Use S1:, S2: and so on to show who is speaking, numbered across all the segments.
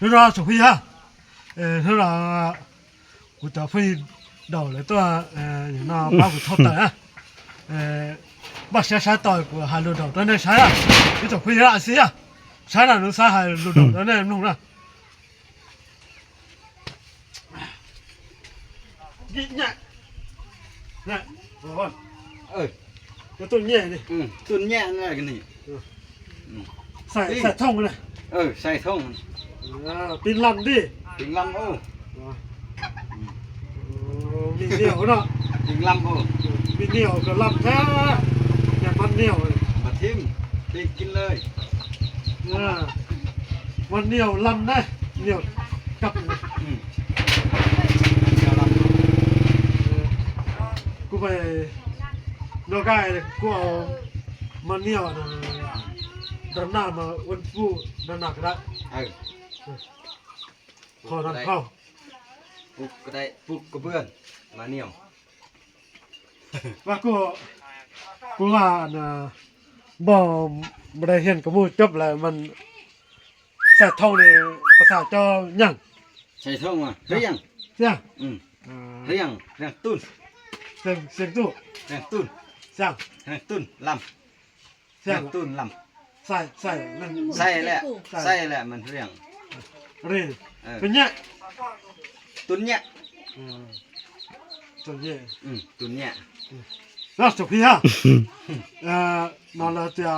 S1: nó ra sổ phi ha. Ờ, nó là ờ, của tờ phi đầu là tôi nó bao cái thọ tờ ha bắt xe xe tờ của hà lô đầu tôi nên xe à cái sổ phi là gì à xe là nó xe hà lô đầu tôi nên không ra. Nhẹ nhẹ. Nhẹ. Rồi
S2: ơi. Cái tuần
S1: nhẹ đi. Ừ, tuần
S2: nhẹ này cái này. Ừ. xài xài thông này. Ơi, xài thông tin
S1: lằn đi. Tin lằn
S2: ô ừ. ừ, mình nhiều đó. Tin lằn
S1: ô ừ. mình nhiều
S2: cái lằn thế. Nhà mặt nhiều
S1: mà thêm thì kinh lời. À, nhiều lằn đấy. Nhiều
S2: cặp. Cũng về nó gai của
S1: mà nhiều là đàn nào mà quân phu đàn nào cái đấy. แท้อย่ามันเหนียวเลย
S2: มาทิมตีกินเลย
S1: อ่ามันเหนียวลำนะเหนียวกลับนะ
S2: อืมเดี๋ยวลำ
S1: เออกูไปโลกายเลยกูเอามันเหนียวนะดันหน้ามาวันฟูดันหนักได้
S2: เออ
S1: ขอดันเข้า
S2: ปลุกก็ได้ปลุกก็เบื่อนมาเหนียว
S1: ว่ากูกูว่าน่ะบ่บ่ได้เห็นกับมูจบแล้วมันแสบท้องในภาษาเจ้าหยัง
S2: ใส่ท่องมาเรียง
S1: เสียง
S2: อืม
S1: อ่า
S2: เรียงเรียงตุน
S1: เสียงเสียงตู้
S2: เรียงตุน
S1: เสียง
S2: เรียงตุนลำ
S1: เสีย
S2: เรีย
S1: ง
S2: งตุนล
S1: ใส่ใส่นั่นำ
S2: ใส่แหละใส่แหละมันเรียง
S1: Rê. Tuấn nhẹ.
S2: Tuấn nhẹ. Tuấn
S1: nhẹ. Ừ, Tuấn nhẹ. Nó chụp
S2: kia. À, nó là tia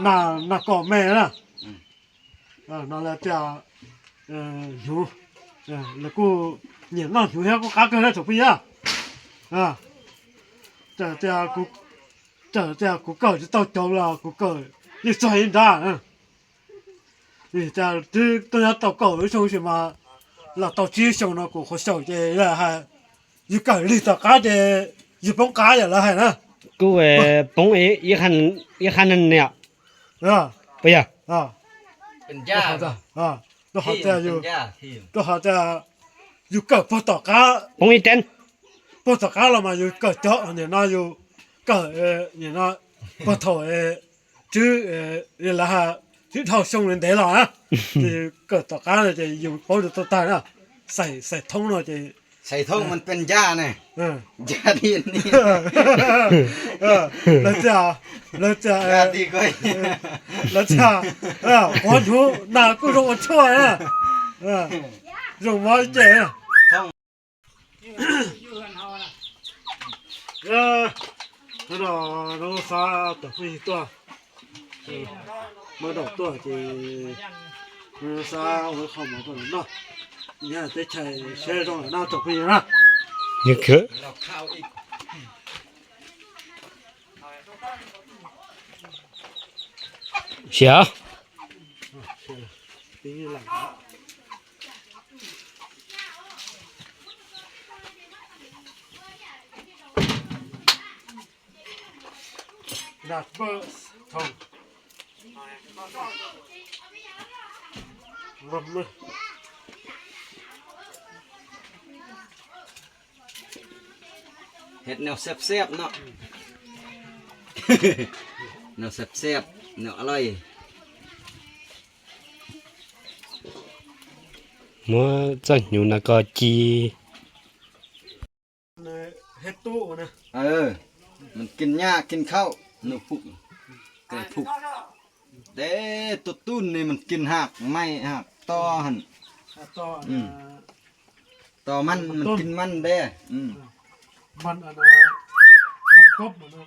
S1: na na cỏ mẹ đó. À, nó
S2: là tia ờ dù. Ờ, là cô
S1: nhìn nó dù heo có cá cơ nó chụp kia. À. Tia tia cô tia tia cô cởi cho tao cháu là cô cởi. Như xoay ra. Ừ
S2: thì ta
S1: chứ tôi đã tàu cầu với xong mà. Là tàu chia xong nó cũng khó sầu là hay như cả đi tàu cá để như bóng cá vậy là hay nè. Cô về vâng. bóng ấy ý khăn ý khăn nên nè. À bây à bình à tôi học rồi tôi học ra như cả bóng tàu cá. Bóng ấy tên bóng tàu cá là mà như cả chợ này nó như cả ờ, này nó bóng tàu ờ, chứ ờ, là 这这都要到高的时候什么那到街上那个和小姐了还一个里头干的一帮干的了还呢
S3: กูเออปงเออีคันอีคันนั่นเนี่ย
S1: 啊
S3: ไปอ่ะ
S1: 啊
S2: เป็น
S1: 都
S2: ย่า
S1: 好的啊都好
S2: ที่
S1: 的
S2: เป็น
S1: 有
S2: ย่าที่
S1: 都好的有个不到干
S3: ปงอีเต้น
S1: 不到干了嘛有个叫你那有个呃你那不头呃就呃你那哈这套凶人得了啊你个到干了就有包的都带了ใส่ใส่通了就
S2: ใส่ท่องมันเป็นย่าเนี่ย
S1: 嗯。
S2: ย่าที่นี่
S1: เออแล้วจะแล้ว
S2: มาดอ
S1: กตัวจีมืซา
S2: หัว
S1: เข้ามาตัวเนาะเนี่ยได้ใช้ใช้ตรงหน่าตกไปนะ
S3: นี่คือ
S2: เสียดับ
S3: เบอ
S1: ร์ทอง มามา
S2: เห็ดแนวแซ่บๆเนาะแนวแซ่บๆแนวอร่อย
S3: มัวจังอยู่นะก็จี
S1: เห็ดตู้นะ
S2: เออ มันกินหญ้ากินข้าวหนูพุกแต่พุก เด้ตัวตุ้นนี่มันกินหักไม่หักต่อหัน
S1: ต่อ
S2: อืมต่อมันมันกินมันเด้อืม
S1: มันอันนะมันกบมันนะ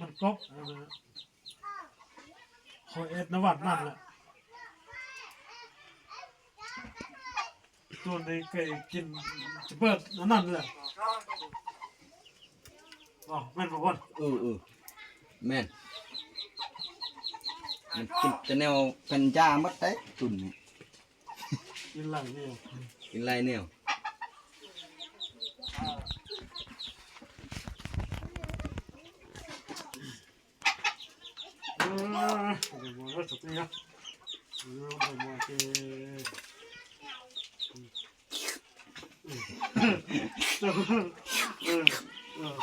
S1: มันกบอันนะขอเอ็ดนวัดนั่นแหละตัวนี้เคยกินจะเปิดอันนั่นแหละอ๋อแม่นบอกว่า
S2: เออเออแม่น มันกินแต่แนวเป็นยามัดได้ตุนนี่
S1: กินหลังนี่
S2: กินไรแนว
S1: เออเดี๋ยวบอกว่าสุดนี้นะเออผมว่าจะเออเออเออ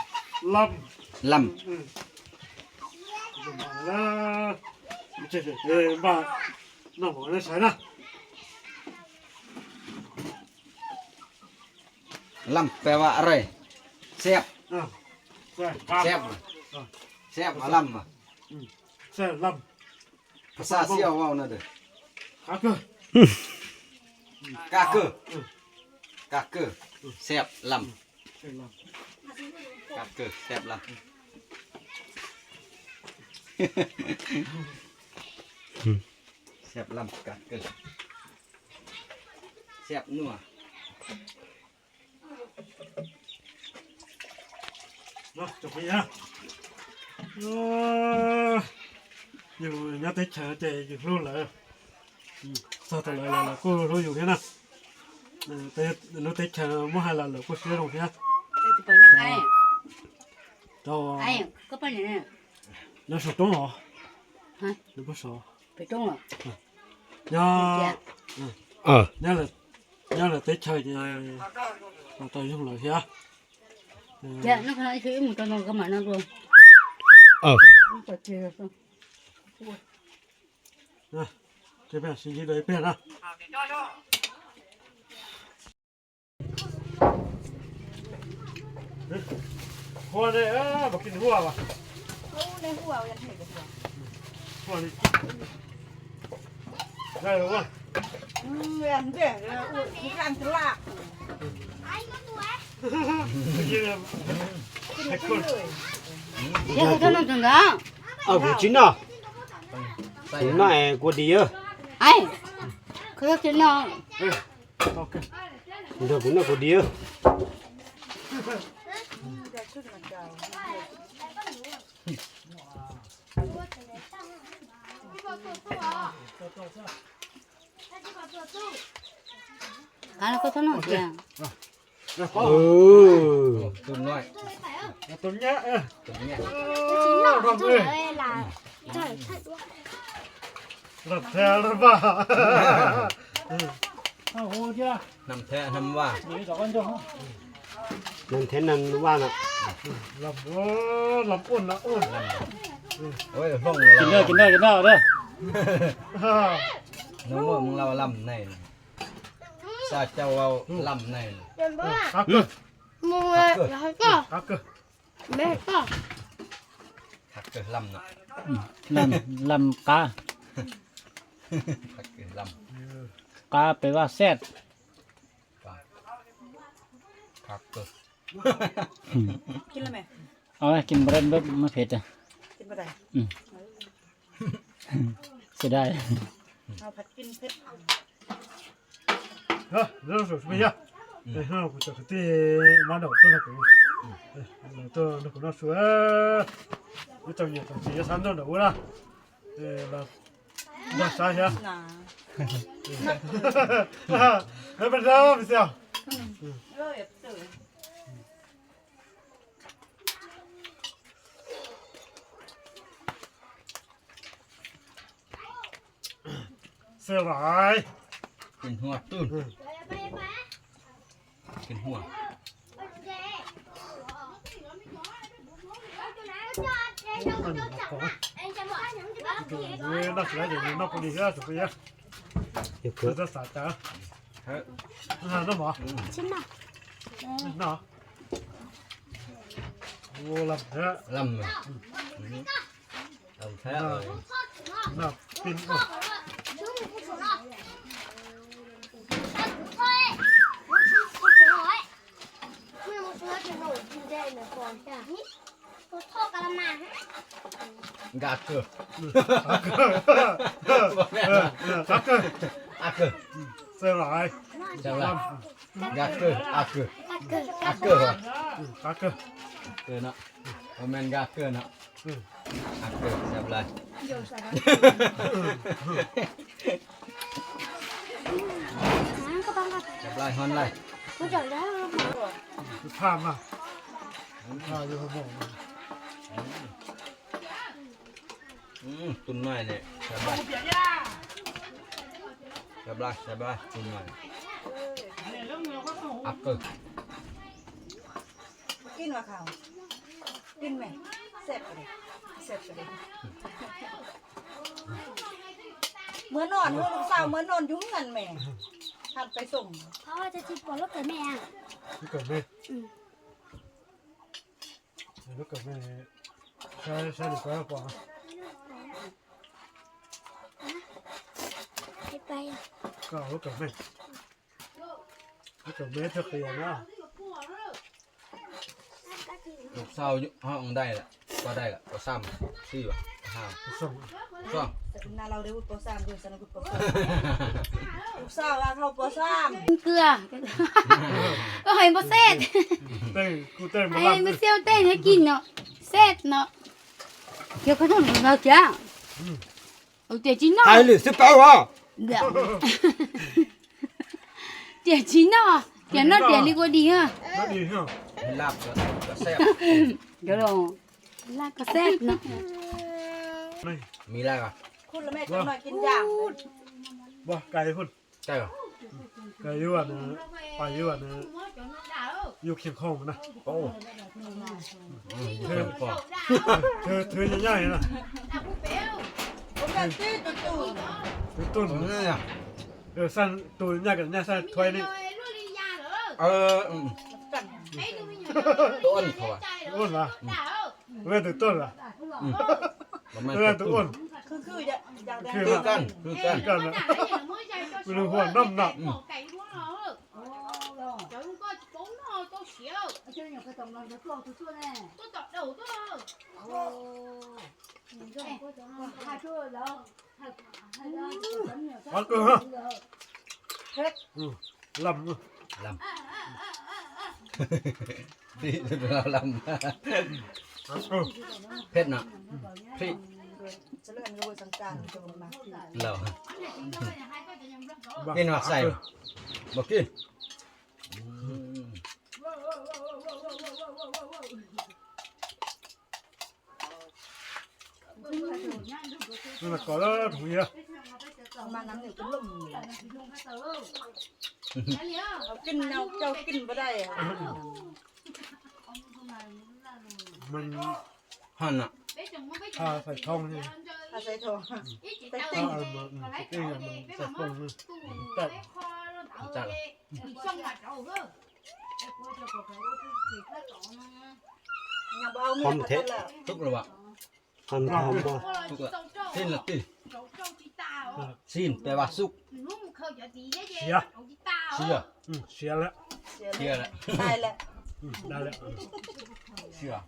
S1: ลำ
S2: ล
S1: อืมมาแล้วไม่ใช่เออบ้ 这是呃把那我的钱呢？
S2: ลำแปลว่าอะไรแซ่บ
S1: 嗯，在เซ่บอะ
S2: 嗯，เซ่บลำอภาษาเสียวว่าน่ะเด้อ
S1: ก哥，
S2: กาเกอร์嗯，กาเกอร์แซ่บล
S1: 在那ำ
S2: กาเกอร์แซ่บลำ แซ่บลำกาเกอร์แซ่บนัว ำ
S1: เนาะจบไปอ่ะเอออยู่nhà tết chờ chạyอยู่luôn là Ừ, sao tại lại là, là cô nóอยู่thế nào Ừ, tết nó tết chờ mua hai lần là cô sẽ đồng thế
S4: Cái này ai
S1: cho
S4: ai có bao nhiêu nè
S1: nó sụt trống hả
S4: hả
S1: nó có sọ
S4: phải trông
S3: à nhớ ờ.
S1: Nhớ là nhớ là tới chơi thì mà tôi không lời kia
S4: dạ nó không nói chữ một con nó mà nó luôn.
S3: Ờ.
S4: Nó chơi không?
S1: Rồi cái bè xin đi đấy bè đó hoa này á bọc kín hoa mà hoa này hoa vậy này
S5: hoa này 来了哇！嗯，对，对，我不敢吃辣。来一个多。哈哈哈！
S1: 太困了。这
S4: 么整？啊，五斤呐。
S3: 行了，过地哟。哎，可是真了。哎，好看。你这不那过地
S4: 哟。あのこ
S1: とのじゃん。
S3: เออตุ่น้อยตัวเนี้ยเออ
S4: ตุ่มเนี้ย chính
S1: là
S3: Ờ, trời
S1: rồi.
S3: ơi
S2: là trời thật รับ
S1: แทนห
S2: รือเป
S1: ล่าเอาโหเจ้า
S2: น้ำแท้น้ำว่า
S1: หนีสองค
S3: นเจ้านั่นเทนนั่นว่าน่ะ
S1: รับโอ้รับอุ่นนะอุ่น
S2: โอ้ยร่อง
S1: กิน
S2: เด้
S1: อกินเด้อกินเด้อเด้อ
S2: น้องว่ามึงเราลำในน่ะซาเจ้าเอาลำในน่ะ
S1: cá cơ
S6: mua rồi có
S1: cá cơ
S6: mẹ có
S2: หักเกิดลำน่ะ
S7: ลำลำกา
S2: หักเกิดล
S7: กาแปลว่าแซดำ
S2: ปลาหักเกิด
S5: กินแล้วไหม
S7: เอาไว้กินบะเรนแบบมะเผ็ดอะ
S5: กินบ่ได้
S7: เสียดาย
S5: เอาผัดกินเผ็ด
S1: hả rồi rồi bây giờ đây ha của cháu cái má đầu tôi là cái là tôi nó cũng nó xuống nó trong nhiều thằng chỉ sẵn rồi đủ ra đây là là sai nhá
S5: หนา
S1: Hãy bắt đầu bây giờ
S5: เออ อย่าตื่น
S1: sửa lại
S2: กินหัวตุ้นกินหัว
S1: Ê, nó sẽ để nó có đi ra rồi bây giờ
S3: เดี๋ยว
S1: Tôi
S3: เกิด
S1: ra xả trả
S2: เฮ้ย
S1: à nó bỏ
S6: chín nào
S1: nó ô làm thế
S2: ลำน่ะลำแท้เลย
S1: nó pin ô
S2: กาเกิด
S1: cá cơ
S2: อาเกิด
S1: sửa lại
S2: เจ้าละกาเกิดอาเกิดอาเกิดวะ
S1: cá cơ
S2: เกิดเนาะบ่แม่นกาเกิดเนาะอาเกิดจับเลยจับเลยฮอนเลย
S6: có trời đó
S1: tham à à vô bộ
S2: อืมตุนหน้อยเนี่ยจับเลยจับเลยจับเลยตุนหน้อยอาเกิด
S5: กินว่าข้าวกินไหมแซ่บไปเลยแซ่บไปเลยเหมือนนอนหัวลูกสาวเหมือนนอนยุ่งเงินแม่ทันไปส่ง
S6: พ่อจะจิบปวดแล้วเกิดแม่อะ
S1: ลูกเกิดแลูกเกิดแม่ใช่ใช่หรือเปล่าปะเกิดแม่ Look at me. Sai
S2: sai được cái quả. Cái bay. Cậu lúc at me. Look at me thật kìa nha. Lúc sau họ ông đây là qua đây là có xăm,
S1: xì vào,
S2: hàng, xong, xong.
S5: นาเราได้วุฒิปสามด้วยสนุกปสามลูกสาวว่าเขาปสาม
S4: เกลือก็ให้บ่เสร็
S1: เต้นกูเต้น
S4: ให้มัเซียวเต้นให้กินเนาะเสร็เนาะเกี่ยวกับนูเราจ้าเอาเตี๋ยจีนเนาะ
S3: ไอ้ลิสิเปล่าวะ
S4: เดี๋ยวเตี๋ยจีนเนาะเตี๋ยเนาะเตี๋ยนี่ก็ดีฮะ
S1: ดี
S2: ฮะลาบก็แซ่บ
S4: เดี๋ยวลองลาบก็แซ่บเนาะ
S2: มีอะไรกัน
S5: คุณละแม่จะมากินย่าง
S1: บ่ไก่พุ่น
S2: ใช่ก่ะ
S1: ไก่ยวนะไปยวนะอยู่เคียงข้องนะ
S2: โอ้อืมเพิ่มพอ
S1: เธอเธอใหญ่ๆนะ
S5: ผมจะซื้อตุ๊ตู่
S1: ตัวต้น
S2: ตรงนี้อะ
S1: เออสั้นตัวใหญ่กันเนี่ยสั้นถ้วยนี่
S2: เอออืม
S5: กัน
S2: ต้นเขาอะ
S1: อ้วนละเว้ยตัวต้นละ
S2: บ่แม่น
S1: เออตัวอ้วน
S5: คือคือจะอยากได้
S2: คือกันคือกัน
S1: กันนะไม่รู้หัวน้ำหนัก เอาเกลือฮะอืมลำอ่ะ
S2: ลำพี่เราลำ
S1: เ อาเกลือ
S2: เผ็ดนะพี่
S5: จะเลื่อนรู้สังการจะมา
S2: เรา
S1: บ้า
S2: กินหมักใส่บ่กินอืม
S1: นั่นแหละก่อนแล้วถุงเยอะ
S5: มาน้ำหนึ่งเป็นลมเรากินเราเจ้ากินไม่ได้
S1: มัน
S2: หั่นอะ
S1: Thà ờ, phải thông à, đi. Thà phải
S5: thông. Phải tinh. Ờ, Thà phải tinh
S1: là mình phải thông. Tận. Tận. Không thế. Tức rồi bạn. Không không không. Tức rồi. Tên là tinh. Ờ. Xin, bè bà xúc. Xìa.
S2: Xìa. Ừ, xìa lại.
S5: Xìa lại. Đây lại. Ừ, đây lại. chưa?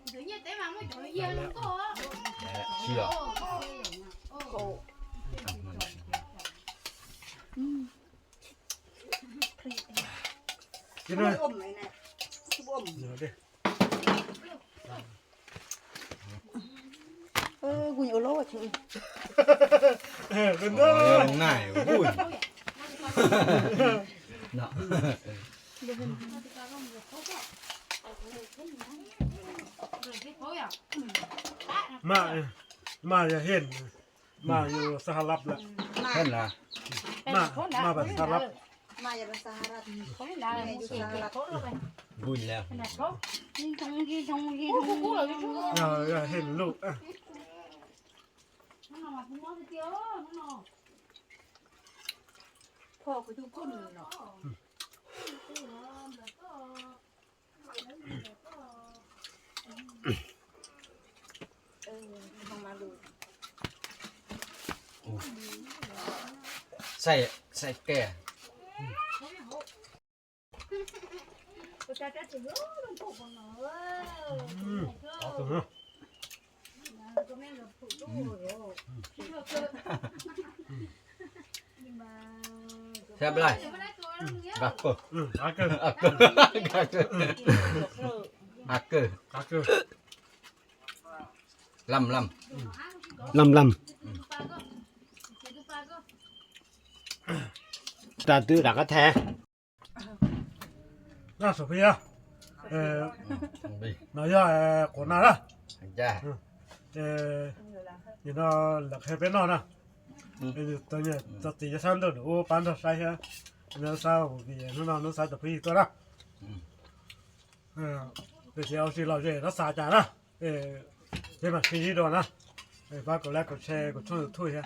S5: Chưa. Cái ờ, này dạ. ôm
S2: này này ôm rồi đi ơ gùi
S3: lỗ à chị gần đó ông này.
S2: gùi nọ ทุกละสิ้นละติสิ้นแปลว่าสุก
S1: เสีย
S2: เชื่อ
S1: อืมเสียแล้ว
S5: เสีย
S2: เชื่อละ
S5: ได้แล้ว
S1: อืมได้แล้ว
S2: เชื่อ
S4: เดี๋ยว
S2: ได้ละเชื่อ
S5: โอ้
S1: กิน
S5: ไม่
S1: เลย
S5: อมเลยนะที่อม
S1: เดี๋ยวดิ
S5: เออกูอยู่โลดชื่อ
S1: เออเป็น
S2: โอ้
S1: เด้อย
S2: ง่ายวุ้ยเนาะ
S1: มาเออมาอย่าเห็น มาอยู่สหรัฐแล้ว
S5: มา
S2: เห็นละ
S1: มา มาแบบสหรัฐ
S5: มาจากสหรัฐ
S4: เขาไม่ได้เลยสิเก็บเขาเลย
S2: บุญแล้ว
S4: นี่ทงยี่ทงยี่ทงยี่
S1: อย่าอย่าเห็นลูกอะ
S5: พ่อก็ทุกคนเนาะ
S2: ใส่ใส่แก่
S1: อืมเอาตัวเนาะ
S2: แซ่บไรกักเกอ
S1: อืมอาเกิน
S2: อักเกอกักเกออักเกอ
S1: อาเกิน
S2: ลำล
S3: lâm lâm ta
S1: Staat dat het hè? Ja, Sophia. Eh, nou ja, eh, kona lah. Ja. Eh, you know, lak hepe no na. Eh, tanya, tati ya sandu, o panda saya, na sa, bi, nu na, nu sa tapi itu lah. Eh, bây giờ thì lão dễ nó xả chả na. Eh, thế mà suy nghĩ đó na. Eh, ba cái lát cái xe, cái chút thôi ha.